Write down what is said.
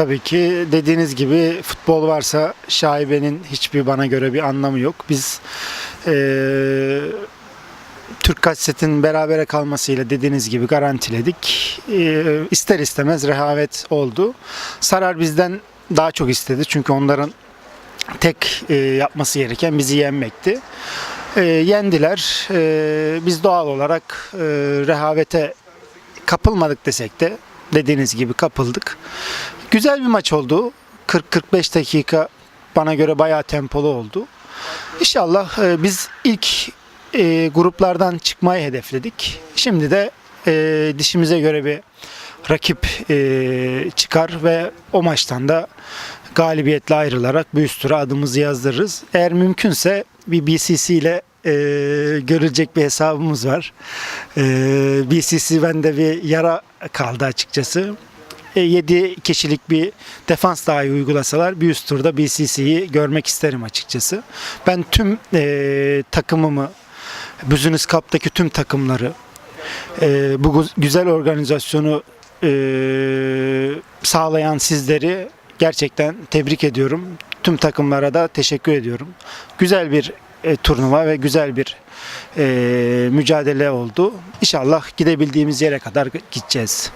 tabii ki. Dediğiniz gibi futbol varsa şaibenin hiçbir bana göre bir anlamı yok. Biz eee Türk Kaset'in berabere kalmasıyla dediğiniz gibi garantiledik. Eee ister istemez rehavet oldu. Sarar bizden daha çok istedi. Çünkü onların tek eee, yapması gereken bizi yenmekti. Eee, yendiler. Eee, biz doğal olarak eee, rehavete kapılmadık desek de dediğiniz gibi kapıldık. Güzel bir maç oldu. 40-45 dakika bana göre bayağı tempolu oldu. İnşallah e, biz ilk e, gruplardan çıkmayı hedefledik. Şimdi de e, dişimize göre bir rakip çıkar ve o maçtan da galibiyetle ayrılarak bir üst tura adımızı yazdırırız. Eğer mümkünse bir BCC ile e, görülecek bir hesabımız var. E, BCC bende bir yara kaldı açıkçası. 7 kişilik bir defans dahi uygulasalar bir üst turda BCC'yi görmek isterim açıkçası. Ben tüm e, takımımı, Business Cup'taki tüm takımları, e, bu gü- güzel organizasyonu e, sağlayan sizleri gerçekten tebrik ediyorum. Tüm takımlara da teşekkür ediyorum. Güzel bir e, turnuva ve güzel bir e, mücadele oldu. İnşallah gidebildiğimiz yere kadar gideceğiz.